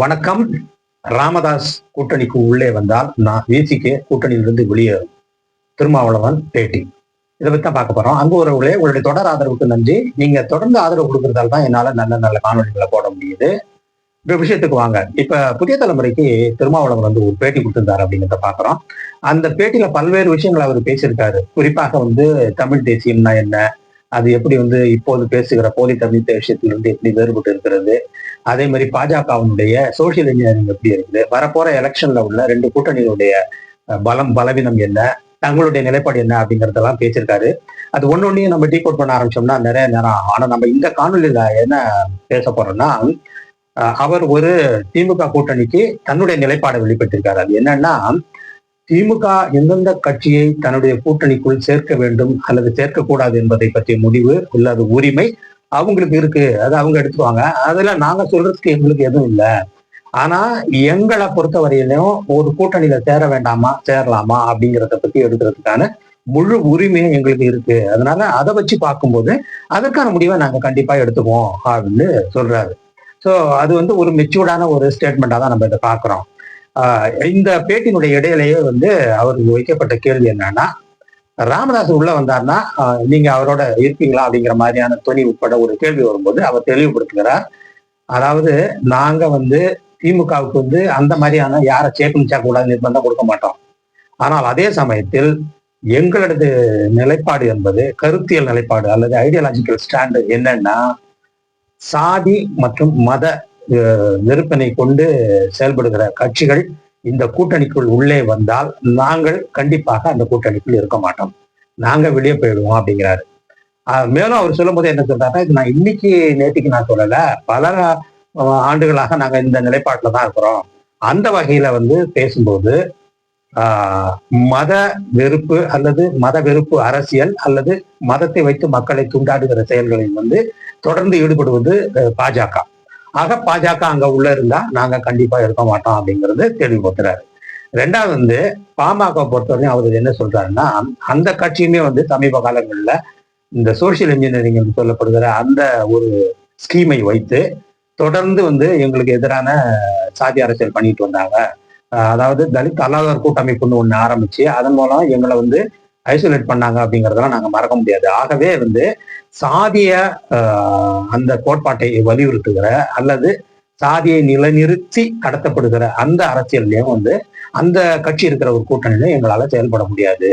வணக்கம். ராமதாஸ் கூட்டணிக்கு உள்ளே வந்தால் நான் விசிகே கூட்டணியிலிருந்து வெளியேறும் திருமாவளவன் பேட்டி. இதை பத்தி தான் பார்க்க போறோம். அங்கு உறவுகளே உங்களுடைய தொடர் ஆதரவுக்கு நன்றி. நீங்க தொடர்ந்து ஆதரவு கொடுக்கறதால தான் என்னால நல்ல நல்ல காணொலிகளை போட முடியுது. இப்ப விஷயத்துக்கு வாங்க. இப்ப புதிய தலைமுறைக்கு திருமாவளவன் வந்து ஒரு பேட்டி கொடுத்திருந்தாரு அப்படிங்கிறத பாக்குறோம் அந்த பேட்டியில பல்வேறு விஷயங்களை அவர் பேசியிருக்காரு. குறிப்பாக வந்து தமிழ் தேசியம்னா என்ன? அது எப்படி வந்து இப்போது பேசுகிற போலி தமிழ் தேசியத்திலிருந்து எப்படி வேறுபட்டு இருக்கிறது? அதே மாதிரி பாஜகவினுடைய சோசியல் இன்ஜினியரிங் எப்படி இருக்குது? வரப்போற எலெக்ஷன்ல உள்ள ரெண்டு கூட்டணிகளுடைய பலம் பலவீனம் என்ன? தங்களுடைய நிலைப்பாடு என்ன அப்படிங்கறதெல்லாம் பேசியிருக்காரு. அது ஒன்னொன்னையும் நம்ம டீகோட் பண்ண ஆரம்பிச்சோம்னா நிறைய நேரம் ஆகும். ஆனா நம்ம இந்த காணொலியில என்ன பேச போறோம்னா அஹ், அவர் ஒரு திமுக கூட்டணிக்கு தன்னுடைய நிலைப்பாடை வெளிப்பட்டிருக்காரு. அது என்னன்னா திமுக எந்தெந்த கட்சியை தன்னுடைய கூட்டணிக்குள் சேர்க்க வேண்டும் அல்லது சேர்க்கக்கூடாது என்பதை பற்றிய முடிவு அல்லது உரிமை அவங்களுக்கு இருக்கு அது அவங்க எடுத்துவாங்க அதுல நாங்க சொல்றதுக்கு எங்களுக்கு எதுவும் இல்லை. ஆனா எங்களை பொறுத்த வரையிலும் ஒரு கூட்டணியில சேர வேண்டாமா சேரலாமா அப்படிங்கிறத பத்தி எடுக்கிறதுக்கான முழு உரிமையும் எங்களுக்கு இருக்கு. அதனால அதை வச்சு பார்க்கும்போது அதற்கான முடிவை நாங்க கண்டிப்பா எடுத்துக்குவோம் அப்படின்னு சொல்றாரு. ஸோ அது வந்து ஒரு மெச்சூர்டான ஒரு ஸ்டேட்மெண்டா தான் நம்ம இதை பார்க்குறோம். இந்த பேட்டியினுடைய இடையிலேயே வந்து அவருக்கு வைக்கப்பட்ட கேள்வி என்னன்னா ராமதாஸ் உள்ள வந்தார்னா நீங்க அவரோட இருப்பீங்களா அப்படிங்கிற மாதிரியான துணி உட்பட ஒரு கேள்வி வரும்போது அவர் தெளிவுபடுத்துகிறார். அதாவது நாங்க வந்து திமுகவுக்கு வந்து அந்த மாதிரியான யாரை சேக்கணிச்சா கூடாது நிர்பந்தம் கொடுக்க மாட்டோம். ஆனால் அதே சமயத்தில் எங்களது நிலைப்பாடு என்பது கருத்தியல் நிலைப்பாடு அல்லது ஐடியாலஜிக்கல் ஸ்டாண்டு என்னன்னா சாதி மற்றும் மத அஹ், வெறுப்பினை கொண்டு செயல்படுகிற கட்சிகள் இந்த கூட்டணிக்குள் உள்ளே வந்தால் நாங்கள் கண்டிப்பாக அந்த கூட்டணிக்குள் இருக்க மாட்டோம். நாங்க வெளியே போயிடுவோம் அப்படிங்கிறாரு. ஆஹ் மேலும் அவர் சொல்லும்போது என்ன சொல்றாருன்னா இது நான் இன்னைக்கு நேற்றுக்கு நான் சொல்லல பல ஆண்டுகளாக நாங்க இந்த நிலைப்பாட்டில் தான் இருக்கிறோம். அந்த வகையில வந்து பேசும்போது ஆஹ், மத வெறுப்பு அல்லது மத வெறுப்பு அரசியல் அல்லது மதத்தை வைத்து மக்களை துண்டாடுகிற செயல்களில் வந்து தொடர்ந்து ஈடுபடுவது அஹ், பாஜக. ஆக பாஜக அங்க உள்ள இருந்தா நாங்க கண்டிப்பா இருக்க மாட்டோம் அப்படிங்கிறது தெளிவுபடுத்துறாரு. ரெண்டாவது வந்து பாமக பொறுத்தவரையும் அவர் என்ன சொல்றாருன்னா அந்த கட்சியுமே வந்து சமீப காலங்களில் இந்த சோசியல் இன்ஜினியரிங் என்று சொல்லப்படுகிற அந்த ஒரு ஸ்கீமை வைத்து தொடர்ந்து வந்து எங்களுக்கு எதிரான சாதி அரசியல் பண்ணிட்டு வந்தாங்க. அதாவது தலித் அல்லாதவர் கூட்டமைப்புன்னு ஒன்று ஆரம்பிச்சு அதன் மூலம் எங்களை வந்து ஐசோலேட் பண்ணாங்க அப்படிங்கறதெல்லாம் நாங்க மறக்க முடியாது. ஆகவே வந்து சாதிய அந்த கோட்பாட்டை வலியுறுத்துகிற அல்லது சாதியை நிலைநிறுத்தி கடத்தப்படுகிற அந்த அரசியல்லையும் வந்து அந்த கட்சி இருக்கிற ஒரு கூட்டணியில எங்களால செயல்பட முடியாது.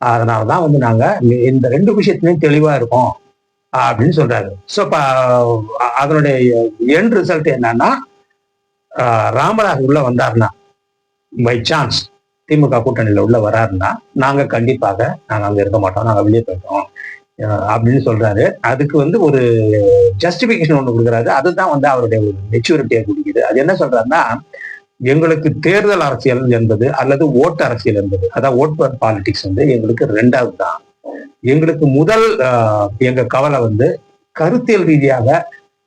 அதனாலதான் வந்து நாங்க இந்த ரெண்டு விஷயத்திலையும் தெளிவா இருக்கோம் அப்படின்னு சொல்றாரு. ஸோ அதனுடைய எண்ட் ரிசல்ட் என்னன்னா ராமராஜ் உள்ள வந்தாருன்னா பை சான்ஸ் திமுக கூட்டணியில உள்ள வராருன்னா நாங்க கண்டிப்பாக நாங்க அங்க இருக்க மாட்டோம் நாங்க வெளியே போயிட்டோம். அஹ் அப்படின்னு சொல்றாரு. அதுக்கு வந்து ஒரு ஜஸ்டிபிகேஷன் ஒண்ணு கொடுக்குறாரு. அதுதான் வந்து அவருடைய ஒரு மெச்சூரிட்டியை குடிக்குது அது என்ன சொல்றாருன்னா எங்களுக்கு தேர்தல் அரசியல் என்பது அல்லது ஓட்டு அரசியல் என்பது அதாவது ஓட் பாலிடிக்ஸ் வந்து எங்களுக்கு ரெண்டாவது தான் எங்களுக்கு முதல் ஆஹ், எங்க கவலை வந்து கருத்தியல் ரீதியாக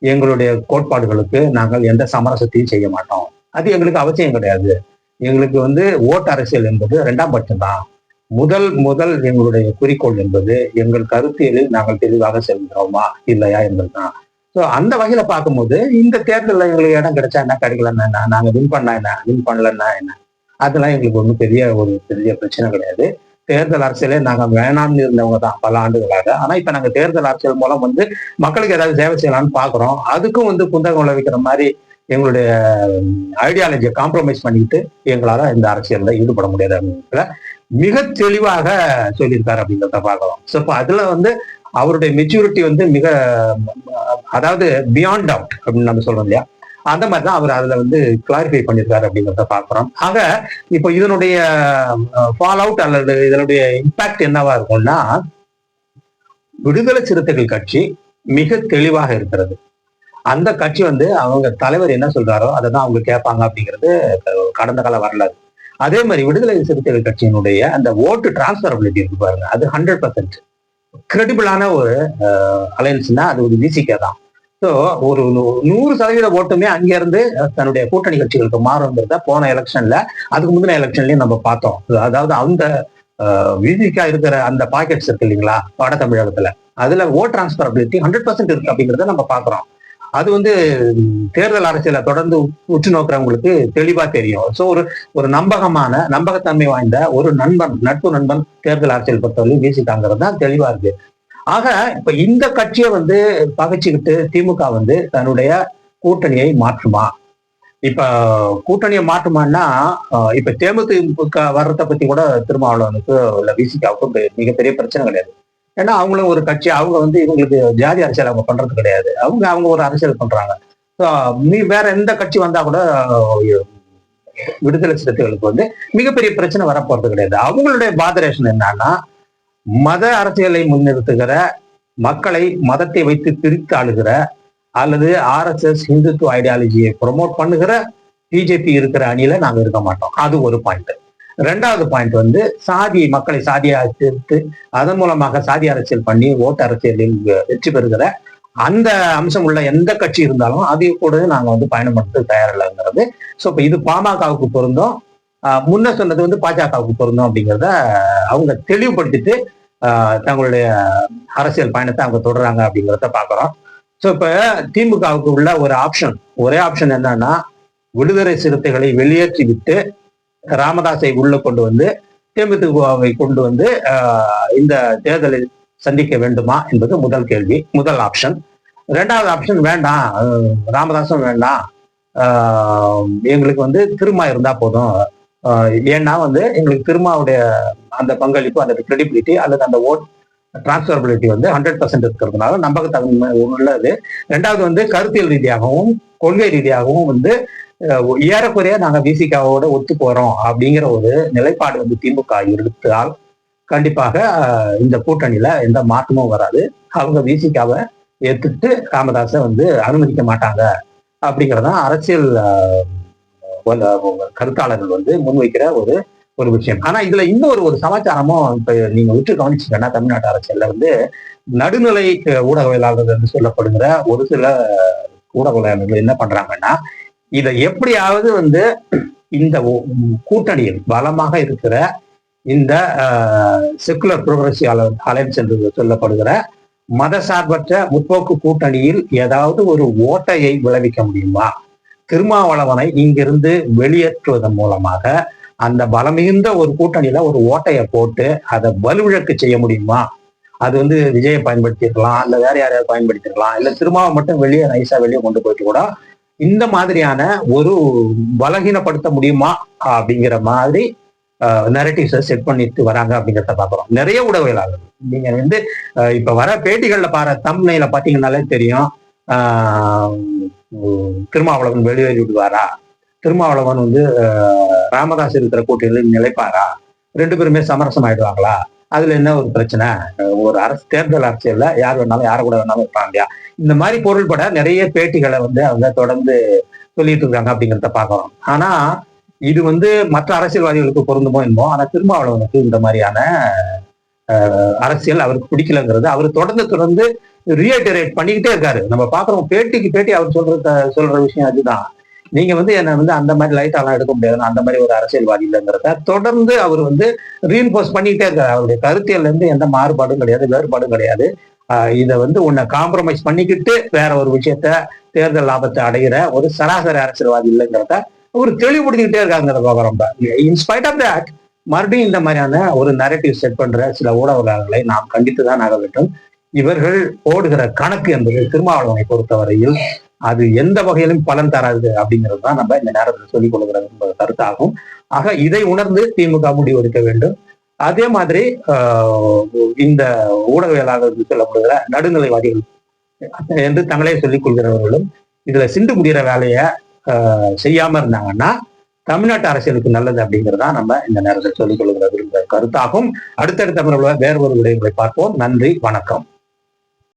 எங்களுடைய கோட்பாடுகளுக்கு நாங்கள் எந்த சமரசத்தையும் செய்ய மாட்டோம். அது எங்களுக்கு அவசியம் கிடையாது. எங்களுக்கு வந்து ஓட்டு அரசியல் என்பது ரெண்டாம் பட்சம் தான் முதல் முதல் எங்களுடைய குறிக்கோள் என்பது எங்கள் கருத்தியலில் நாங்கள் தெளிவாக செல்கிறோமா இல்லையா என்பதுதான். ஸோ அந்த வகையில பார்க்கும்போது இந்த தேர்தலில் எங்களுக்கு இடம் கிடைச்சா என்ன கிடைக்கலன்னா என்ன நாங்கள் வின் பண்ணா என்ன வின் பண்ணலன்னா என்ன? அதெல்லாம் எங்களுக்கு ஒன்றும் பெரிய ஒரு பெரிய பிரச்சனை கிடையாது. தேர்தல் அரசியலே நாங்கள் வேணாம்னு இருந்தவங்க தான் பல ஆண்டுகளாக. ஆனால் இப்போ நாங்கள் தேர்தல் அரசியல் மூலம் வந்து மக்களுக்கு ஏதாவது சேவை செய்யலாம்னு பார்க்குறோம். அதுக்கும் வந்து குந்தகம் விளைவிக்கிற மாதிரி எங்களுடைய ஐடியாலஜியை காம்ப்ரமைஸ் பண்ணிக்கிட்டு எங்களால இந்த அரசியல்ல ஈடுபட முடியாது அப்படிங்கிற மிக தெளிவாக சொல்லியிருக்காரு அப்படிங்கிறத பார்க்கலாம். ஸோ இப்போ அதுல வந்து அவருடைய மெச்சூரிட்டி வந்து மிக அதாவது பியாண்ட் அவுட் அப்படின்னு நம்ம சொல்றோம் இல்லையா? அந்த மாதிரி தான் அவர் அதில் வந்து கிளாரிஃபை பண்ணியிருக்காரு அப்படிங்கிறத பார்க்குறோம். ஆக இப்போ இதனுடைய ஃபால் அவுட் அல்லது இதனுடைய இம்பாக்ட் என்னவா இருக்கும்னா விடுதலை சிறுத்தைகள் கட்சி மிக தெளிவாக இருக்கிறது. அந்த கட்சி வந்து அவங்க தலைவர் என்ன சொல்றாரோ அதை தான் அவங்க கேட்பாங்க அப்படிங்கிறது கடந்த கால வரலாறு. அதே மாதிரி விடுதலை சிறுத்தைகள் கட்சியினுடைய அந்த ஓட்டு டிரான்ஸ்பரபிலிட்டி இருக்கு பாருங்க அது ஹண்ட்ரட் பர்சன்ட் கிரெடிபிளான ஒரு அலையன்ஸ்னா அது ஒரு விசிகே தான். ஸோ ஒரு நூ- நூறு சதவீத ஓட்டுமே அங்கிருந்து தன்னுடைய கூட்டணி கட்சிகளுக்கு மாறுங்கிறத போன எலெக்ஷன்ல அதுக்கு முந்தின எலெக்ஷன்லயும் நம்ம பார்த்தோம். அதாவது அந்த விசிகா இருக்கிற அந்த பாக்கெட்ஸ் இருக்கு இல்லைங்களா வட தமிழகத்துல. அதுல ஓட் டிரான்ஸ்பரபிலிட்டி ஹண்ட்ரட் பர்சன்ட் இருக்கு அப்படிங்கிறத நம்ம பாக்குறோம் அது வந்து தேர்தல் அரசியலை தொடர்ந்து உற்று நோக்குறவங்களுக்கு தெளிவா தெரியும். ஸோ ஒரு ஒரு நம்பகமான நம்பகத்தன்மை வாய்ந்த ஒரு நண்பன் நட்பு நண்பன் தேர்தல் அரசியல் பொறுத்தவரையும் வீசிட்டாங்கிறது தான் தெளிவா இருக்கு. ஆக இப்ப இந்த கட்சியை வந்து பகைச்சுக்கிட்டு திமுக வந்து தன்னுடைய கூட்டணியை மாற்றுமா? இப்ப கூட்டணியை மாற்றுமான்னா இப்ப தேமுதிமுக வர்றதை பத்தி கூட திருமாவளவனுக்கு இல்ல விசிகாவுக்கும் பெ- மிகப்பெரிய பிரச்சனை கிடையாது ஏன்னா அவங்களும் ஒரு கட்சி அவங்க வந்து இவங்களுக்கு ஜாதி அரசியல் அவங்க பண்றது கிடையாது. அவங்க அவங்க ஒரு அரசியல் பண்றாங்க. நீ வேற எந்த கட்சி வந்தா கூட விடுதலை சிறுத்தைகளுக்கு வந்து மிகப்பெரிய பிரச்சனை வரப்போறது கிடையாது. அவங்களுடைய பாதரேஷன் என்னன்னா மத அரசியலை முன்னிறுத்துகிற மக்களை மதத்தை வைத்து பிரித்து ஆளுகிற அல்லது ஆர்எஸ்எஸ் இந்துத்துவ ஐடியாலஜியை ப்ரொமோட் பண்ணுகிற பிஜேபி இருக்கிற அணியில நாங்க இருக்க மாட்டோம். அது ஒரு பாயிண்ட் ரெண்டாவது பாயிண்ட் வந்து சாதி மக்களை சாதியாக சேர்த்து அதன் மூலமாக சாதி அரசியல் பண்ணி ஓட்டு அரசியலில் வெற்றி பெறுகிற அந்த அம்சம் உள்ள எந்த கட்சி இருந்தாலும் அதை கூட நாங்க வந்து பயணம் பண்ணுறது தயாரில்லைங்கிறது. ஸோ இப்போ இது பாமகவுக்கு பொருந்தும். முன்ன சொன்னது வந்து பாஜகவுக்கு பொருந்தும் அப்படிங்கிறத அவங்க தெளிவுபடுத்திட்டு தங்களுடைய அரசியல் பயணத்தை அவங்க தொடர்றாங்க அப்படிங்கிறத பார்க்குறோம் ஸோ இப்போ திமுகவுக்கு உள்ள ஒரு ஆப்ஷன் ஒரே ஆப்ஷன் என்னன்னா விடுதலை சிறுத்தைகளை வெளியேற்றி விட்டு ராமதாஸை உள்ள கொண்டு வந்து தேமுதிகவை கொண்டு வந்து ஆஹ் இந்த தேர்தலில் சந்திக்க வேண்டுமா என்பது முதல் கேள்வி முதல் ஆப்ஷன் ரெண்டாவது ஆப்ஷன் வேண்டாம் ராமதாசன் வேண்டாம். ஆஹ் எங்களுக்கு வந்து திருமா இருந்தா போதும். ஆஹ் ஏன்னா வந்து எங்களுக்கு திருமாவுடைய அந்த பங்களிப்பு அந்த கிரெடிபிலிட்டி அல்லது அந்த ஓட் டிரான்ஸ்பரபிலிட்டி வந்து ஹண்ட்ரட் பர்சன்ட் இருக்கிறதுனால நம்பகத்தன்மை உள்ளது. ரெண்டாவது வந்து கருத்தியல் ரீதியாகவும் கொள்கை ரீதியாகவும் வந்து ஏறக்குறைய நாங்க விசிகாவோட ஒத்து போறோம் அப்படிங்கிற ஒரு நிலைப்பாடு வந்து திமுக எடுத்தால் கண்டிப்பாக இந்த கூட்டணியில எந்த மாற்றமும் வராது. அவங்க விசிகாவை ஏத்துட்டு ராமதாசை வந்து அனுமதிக்க மாட்டாங்க அப்படிங்கறதான் அரசியல் கருத்தாளர்கள் வந்து முன்வைக்கிற ஒரு ஒரு விஷயம். ஆனா இதுல இன்னொரு ஒரு சமாச்சாரமும் இப்ப நீங்க விட்டு கவனிச்சீங்கன்னா தமிழ்நாட்டு அரசியல்ல வந்து நடுநிலை ஊடகவியலாளர்கள் என்று சொல்லப்படுகிற ஒரு சில ஊடகவியலாளர்கள் என்ன பண்றாங்கன்னா இதை எப்படியாவது வந்து இந்த கூட்டணியில் பலமாக இருக்கிற இந்த செக்குலர் ப்ரோக்ரஸிவ் அலையன்ஸ் என்று சொல்லப்படுகிற மதசார்பற்ற முற்போக்கு கூட்டணியில் ஏதாவது ஒரு ஓட்டையை விளைவிக்க முடியுமா? திருமாவளவனை இங்கிருந்து வெளியேற்றுவதன் மூலமாக அந்த பலமிகுந்த ஒரு கூட்டணியில ஒரு ஓட்டையை போட்டு அதை வலுவிழக்கு செய்ய முடியுமா? அது வந்து விஜயை பயன்படுத்திருக்கலாம் இல்ல வேற யாரையாவது பயன்படுத்திருக்கலாம் இல்ல திருமாவை மட்டும் வெளியே நைஸா வெளியே கொண்டு போயிட்டு கூட இந்த மாதிரியான ஒரு பலகீனப்படுத்த முடியுமா அப்படிங்கிற மாதிரி நெரட்டிவ்ஸை செட் பண்ணிட்டு வராங்க அப்படிங்கிறத பாக்குறோம் நிறைய ஊடகவியலாளர்கள் நீங்க வந்து இப்ப வர பேட்டிகள்ல பாரு தம்னையில பாத்தீங்கன்னாலே தெரியும். திருமாவளவன் வெளியேறி விடுவாரா திருமாவளவன் வந்து ராமதாஸ் இருக்கிற கூட்டணியில் நிலைப்பாரா? ரெண்டு பேருமே சமரசம் ஆயிடுவாங்களா அதுல என்ன ஒரு பிரச்சனை? ஒரு அரசு தேர்தல் அரசியல்ல யார் வேணாலும் யார் கூட வேணாலும் இருப்பாங்க இல்லையா? இந்த மாதிரி பொருள்பட நிறைய பேட்டிகளை வந்து அவங்க தொடர்ந்து சொல்லிட்டு இருக்காங்க அப்படிங்கிறத பார்க்கிறோம். ஆனா இது வந்து மற்ற அரசியல்வாதிகளுக்கு பொருந்துமோ என்னமோ ஆனா திருமாவளவனுக்கு இந்த மாதிரியான அரசியல் அவருக்கு பிடிக்கலங்கிறது அவர் தொடர்ந்து தொடர்ந்து ரியேட்டரேட் பண்ணிக்கிட்டே இருக்காரு. நம்ம பாக்குறோம் பேட்டிக்கு பேட்டி அவர் சொல்ற சொல்ற விஷயம் அதுதான். நீங்க வந்து என்ன வந்து அந்த மாதிரி லைட்டாலாம் எடுக்க முடியாது அந்த மாதிரி ஒரு அரசியல்வாதி இல்லைங்கிறத தொடர்ந்து அவர் வந்து ரீஇன்போஸ் பண்ணிக்கிட்டே இருக்காரு. அவருடைய கருத்தியல்ல இருந்து எந்த மாறுபாடும் கிடையாது வேறுபாடும் கிடையாது. ஆஹ் இதை வந்து உன்னை காம்ப்ரமைஸ் பண்ணிக்கிட்டு வேற ஒரு விஷயத்த தேர்தல் லாபத்தை அடைகிற ஒரு சராசரி அரசியல்வாதி இல்லைங்கிறத ஒரு தெளிவுபடுத்திக்கிட்டே இருக்காங்கிறத பார்க்குறோம் இன்ஸ்பைட் ஆஃப் தட் மறுபடியும் இந்த மாதிரியான ஒரு நரேட்டிவ் செட் பண்ற சில ஊடகங்களை நாம் கண்டித்து தான் ஆக வேண்டும் இவர்கள் ஓடுகிற கணக்கு என்பது திருமாவளவனை பொறுத்தவரையில் அது எந்த வகையிலும் பலன் தராது அப்படிங்கிறது தான் நம்ம இந்த நேரத்தில் சொல்லிக் கொள்கிற என்பது கருத்தாகும். ஆக இதை உணர்ந்து திமுக முடிவெடுக்க வேண்டும். அதே மாதிரி ஆஹ், இந்த ஊடகவியலாளர்கள் சொல்லப்படுகிற நடுநிலைவாதிகள் என்று தங்களே சொல்லிக் கொள்கிறவர்களும் இதுல சிண்டு முடிகிற வேலையை ஆஹ், செய்யாம இருந்தாங்கன்னா தமிழ்நாட்டு அரசியலுக்கு நல்லது அப்படிங்கிறதா நம்ம இந்த நேரத்தில் சொல்லிக் கொள்கிறது என்ற கருத்தாகும். அடுத்தடுத்த முறையில் வேறு ஒரு விடயங்களை பார்ப்போம். நன்றி வணக்கம்.